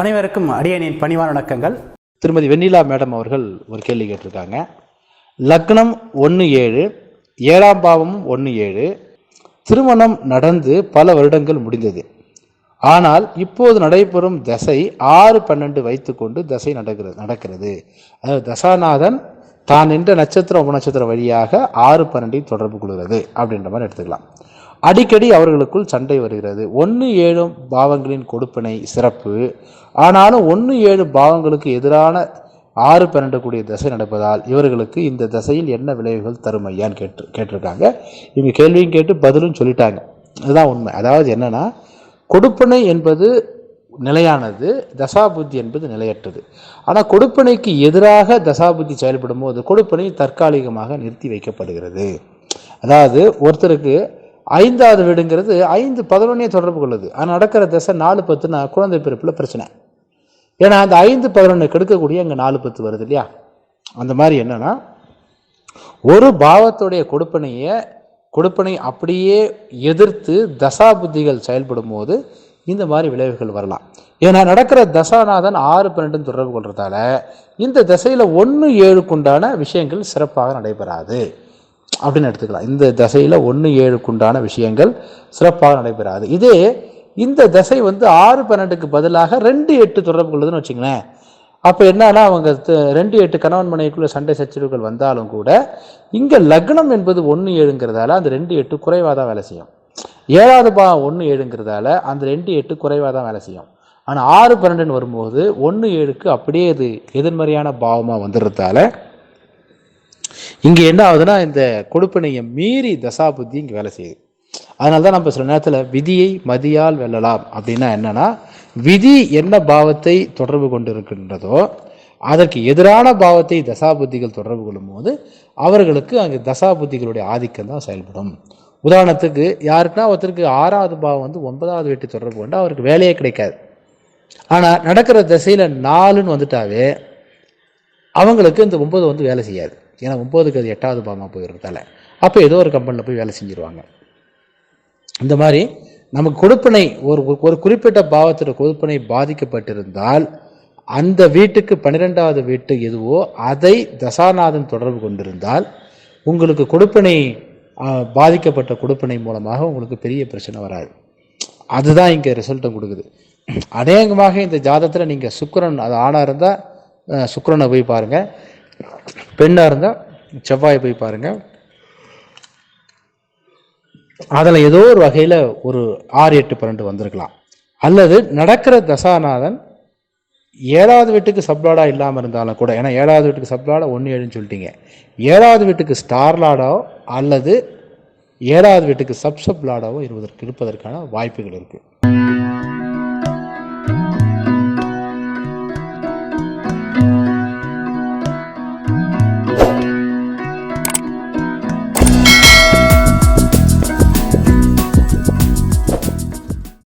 அனைவருக்கும் அடியனின் பணிவான வணக்கங்கள். திருமதி வெண்ணிலா மேடம் அவர்கள் ஒரு கேள்வி கேட்டிருக்காங்க. லக்னம் ஒன்று ஏழு ஏழாம் பாவமும் ஒன்று ஏழு திருமணம் நடந்து பல வருடங்கள் முடிந்தது. ஆனால் இப்போது நடைபெறும் தசை ஆறு பன்னெண்டு வைத்துக்கொண்டு தசை நடக்கிறது நடக்கிறது. அதாவது தசாநாதன் தான் நின்ற நட்சத்திரம் உபநட்சத்திரம் வழியாக ஆறு பன்னெண்டை தொடர்பு கொள்கிறது அப்படின்ற மாதிரி எடுத்துக்கலாம். அடிக்கடி அவர்களுக்குள் சண்டை வருகிறது. ஒன்று ஏழு பாவங்களின் கொடுப்பினை சிறப்பு. ஆனாலும் ஒன்று ஏழு பாவங்களுக்கு எதிரான ஆறு பன்னெண்டு கூடிய தசை நடப்பதால் இவர்களுக்கு இந்த தசையில் என்ன விளைவுகள் தரும் ஐயான்னு கேட்டு கேட்டிருக்காங்க. இவங்க கேள்வியும் கேட்டு பதிலும் சொல்லிட்டாங்க. இதுதான் உண்மை. அதாவது என்னென்னா கொடுப்பனை என்பது நிலையானது தசாபுத்தி என்பது நிலையற்றது. ஆனால் கொடுப்பனைக்கு எதிராக தசாபுத்தி செயல்படும் போது கொடுப்பனை தற்காலிகமாக நிறுத்தி வைக்கப்படுகிறது. அதாவது ஒருத்தருக்கு ஐந்தாவது வீடுங்கிறது ஐந்து பதினொன்னே தொடர்பு கொள்ளுது. ஆனால் நடக்கிற தசை நாலு பத்துனா குழந்தை பிறப்பில் பிரச்சனை. ஏன்னா அந்த ஐந்து பதினொன்று கெடுக்கக்கூடிய அங்கே நாலு பத்து வருது இல்லையா? அந்த மாதிரி என்னன்னா ஒரு பாவத்துடைய கொடுப்பனையை கொடுப்பனை அப்படியே எதிர்த்து தசாபுத்திகள் செயல்படும் போது இந்த மாதிரி விளைவுகள் வரலாம். ஏன்னா நடக்கிற தசாநாதன் ஆறு பன்னெண்டுன்னு தொடர்பு கொள்றதால இந்த தசையில் ஒன்று ஏழுக்குண்டான விஷயங்கள் சிறப்பாக நடைபெறாது. அப்படின்னு எடுத்துக்கலாம். இந்த தசையில் ஒன்று ஏழுக்குண்டான விஷயங்கள் சிறப்பாக நடைபெறாது. இதே இந்த தசை வந்து ஆறு பன்னெண்டுக்கு பதிலாக ரெண்டு எட்டு தொடர்பு கொள்ளுதுன்னு வச்சுங்களேன். அப்போ என்னன்னா அவங்க ரெண்டு எட்டு கணவன் மனைவிக்குள்ள சண்டை சச்சரவுகள் வந்தாலும் கூட இங்கே லக்னம் என்பது ஒன்று ஏழுங்கிறதால அந்த ரெண்டு எட்டு குறைவாக தான் வேலை செய்யும். ஏழாவது பாவம் ஒன்று ஏழுங்கிறதால அந்த ரெண்டு எட்டு குறைவாக தான் வேலை செய்யும். ஆனால் ஆறு பன்னெண்டுன்னு வரும்போது ஒன்று ஏழுக்கு அப்படியே இது எதிர்மறையான பாவமாக வந்துடுறதால இங்கே என்ன ஆகுதுன்னா இந்த கொடுப்பினையை மீறி தசாபுத்தி இங்கே வேலை செய்யுது. அதனால தான் நம்ம சில நேரத்தில் விதியை மதியால் வெல்லலாம். அப்படின்னா என்னன்னா விதி என்ன பாவத்தை தொடர்பு கொண்டு இருக்கின்றதோ அதற்கு எதிரான பாவத்தை தசாபுத்திகள் தொடர்பு கொள்ளும்போது அவர்களுக்கு அங்கே தசாபுத்திகளுடைய ஆதிக்கம் தான் செயல்படும். உதாரணத்துக்கு யாருக்குன்னா ஒருத்தருக்கு ஆறாவது பாவம் வந்து ஒன்பதாவது வீட்டு தொடர்பு கொண்டு அவருக்கு வேலையே கிடைக்காது. ஆனால் நடக்கிற திசையில் நாலுன்னு வந்துட்டாவே அவங்களுக்கு இந்த ஒன்பது வந்து வேலை செய்யாது. ஏன்னா ஒம்போதுக்கு அது எட்டாவது பாவமாக போயிடுறதால. அப்போ ஏதோ ஒரு கம்பெனியில் போய் வேலை செஞ்சுருவாங்க. இந்த மாதிரி நமக்கு கொடுப்பனை ஒரு ஒரு குறிப்பிட்ட பாவத்தோட கொடுப்பனை பாதிக்கப்பட்டிருந்தால் அந்த வீட்டுக்கு பன்னிரெண்டாவது வீட்டு எதுவோ அதை தசாநாதன் தொடர்பு கொண்டிருந்தால் உங்களுக்கு கொடுப்பனை பாதிக்கப்பட்ட கொடுப்பனை மூலமாக உங்களுக்கு பெரிய பிரச்சனை வராது. அதுதான் இங்கே ரிசல்ட்டை கொடுக்குது. அநேகமாக இந்த ஜாதத்தில் நீங்கள் சுக்கரன் அது ஆணாக இருந்தால் சுக்கரனை போய் பாருங்கள் பெண்ணாக இருந்தால் செவ்வாயை போய் பாருங்கள் அதில் ஏதோ ஒரு வகையில் ஒரு ஆறு எட்டு பன்னெண்டு வந்திருக்கலாம். அல்லது நடக்கிற தசாநாதன் ஏழாவது வீட்டுக்கு சப்லாடா இல்லாமல் இருந்தாலும் கூட ஏன்னா ஏழாவது வீட்டுக்கு சப்லாடா ஒன்று ஏழுன்னு சொல்லிட்டீங்க. ஏழாவது வீட்டுக்கு ஸ்டார்லாடோ அல்லது ஏழாவது வீட்டுக்கு சப்சப்லாடாவோ இருப்பதற்கு இருப்பதற்கான வாய்ப்புகள் இருக்குது